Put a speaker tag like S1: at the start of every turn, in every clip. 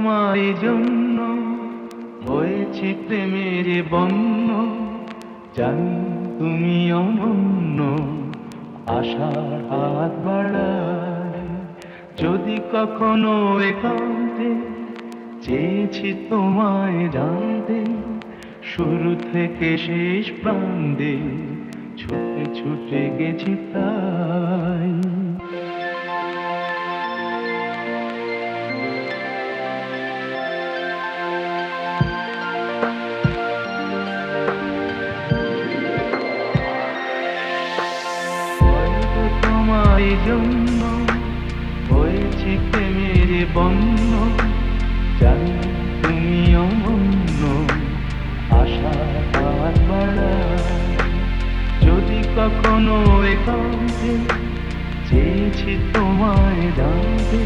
S1: তোমার জন্য হয়েছে প্রেমের বন্য। জানি তুমি অনন্য, আশার হাত বাড়ায় যদি কখনো একান্তে চেয়েছি তোমায় জানতে, শুরু থেকে শেষ প্রান্তে ছুটে ছুটে গেছি তাই। জন্য হয়েছে প্রেমের বন্য জানি তুমি অনন্য আশার হাত বাড়ায় যদি কখনো একান্তে চেয়েছি তোমায় জানতে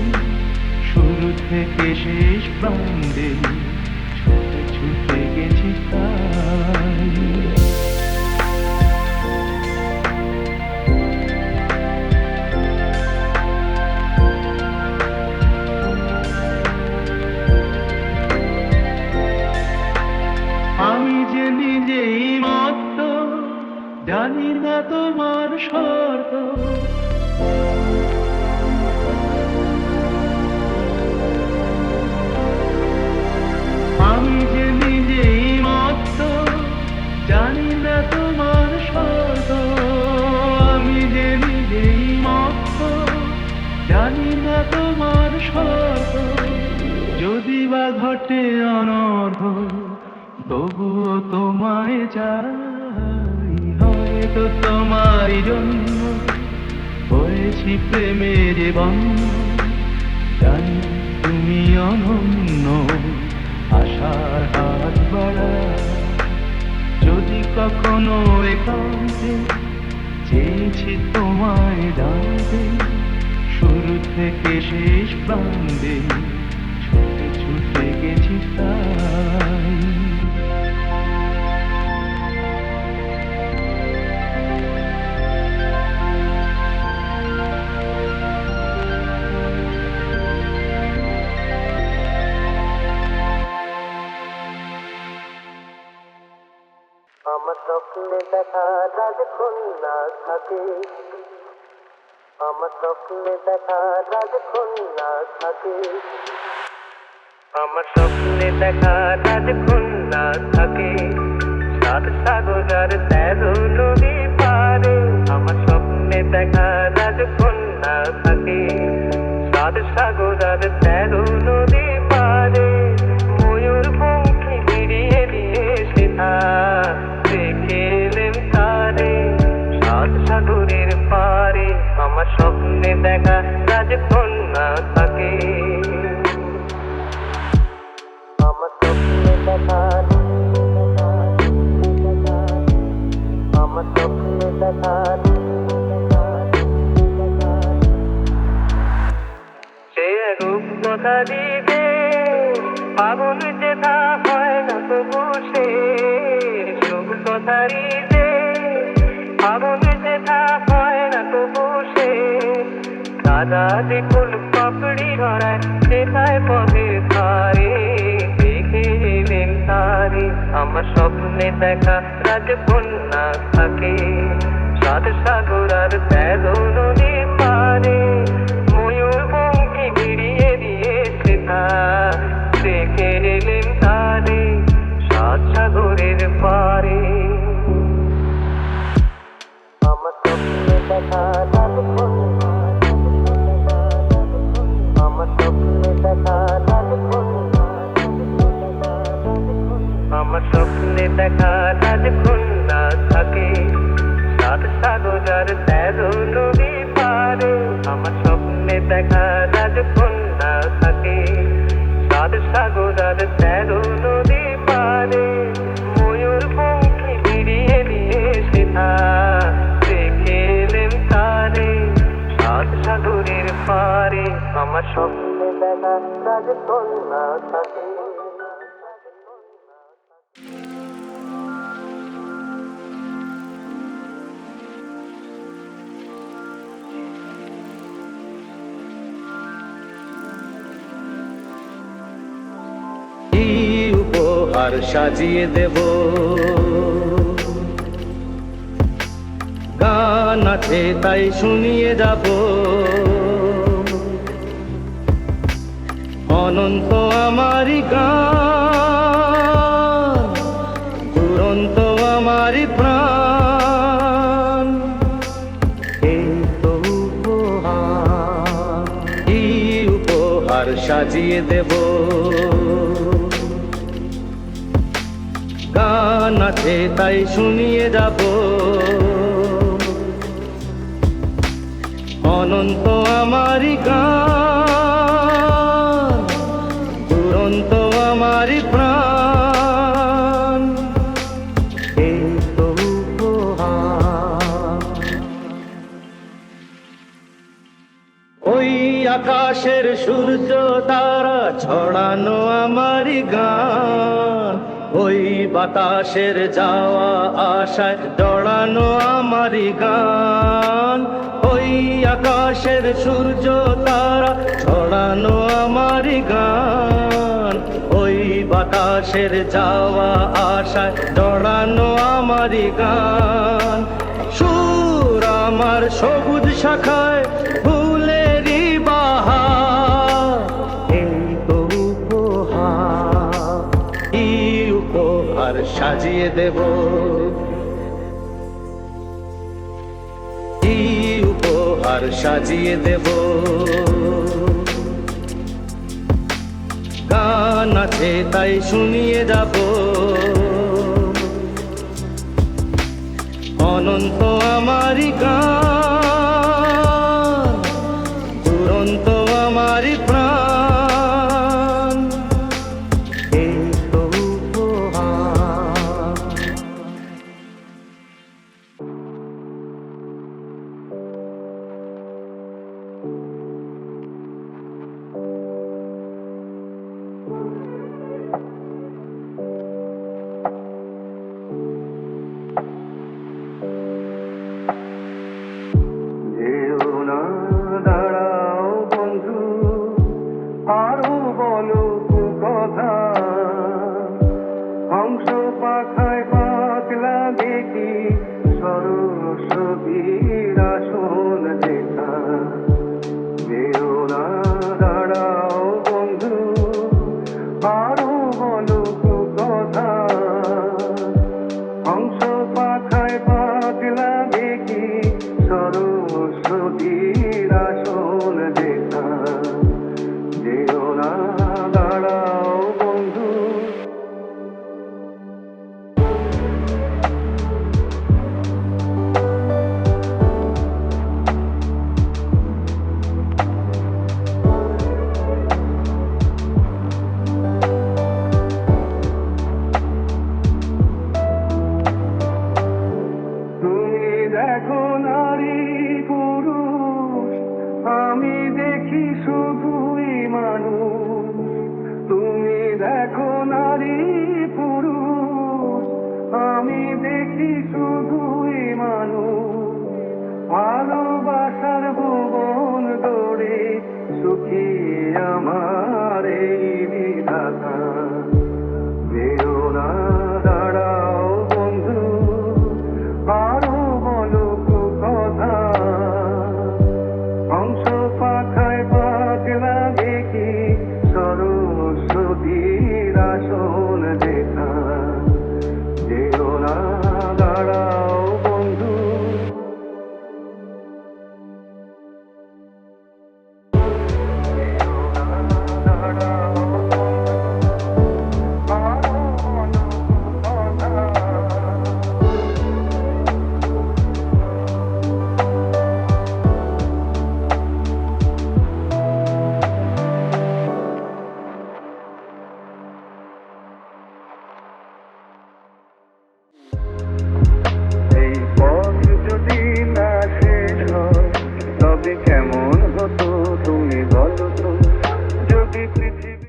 S1: শুরু থেকে শেষ প্রান্তে, ছুটে ছুটে গেছি তাই অনর্থ তবুও তোমায় চাই। হয়তো তোমার জন্য হয়েছি প্রেমের জানি তুমি অনন্য, আশার হাত বাড়া যদি কখনো একান্তে চেয়েছি তোমায় জানতে শুরু থেকে শেষ প্রান্তে
S2: আমার স্বপ্নে দেখা রাজকন্যা থাকে
S3: আমার স্বপ্নে দেখা রাজকন্যা থাকে। আমার স্বপ্নে দেখা রাজকন্যা থাকে সাত সাগর তেরো নদী পারে। আমার স্বপ্নে দেখা রাজকন্যা থাকে। সাত সাগর তেরো নদী সে রূপ কথা দিবে, পাগল যেটা না তো বসে রূপ কথা দিবে। পাগল যেটা হয় না তো বসে দাদা যে ফুল পাপড়ি ধরায় সেটাই পথের ধারে, দেখে এলেন তারে। আমার স্বপ্নে দেখা রাজকন্যা থাকে। সাত সাগর আর তেরো নদী
S2: উপহার সাজিয়ে দেব। গান আছে তাই শুনিয়ে যাব। অনন্ত আমারই গান দুরন্ত আমারই প্রাণ। এই তো উপহার কি উপহার সাজিয়ে দেব। গান আছে, তাই শুনিয়ে যাব। অনন্ত আমারই গান ছড়ানো আমারই গান। ওই বাতাসের যাওয়া আশায় দড়ানো আমারই গান। ওই আকাশের সূর্য তারা ছড়ানো আমারই গান। ওই বাতাসের যাওয়া আশায় দড়ানো আমারই গান। সুর আমার সবুজ শাখায় সাজিয়ে দেব। কি উপহার সাজিয়ে দেব? গান আছে তাই শুনিয়ে যাব। অনন্ত আমারই গান।
S4: পলক কথা?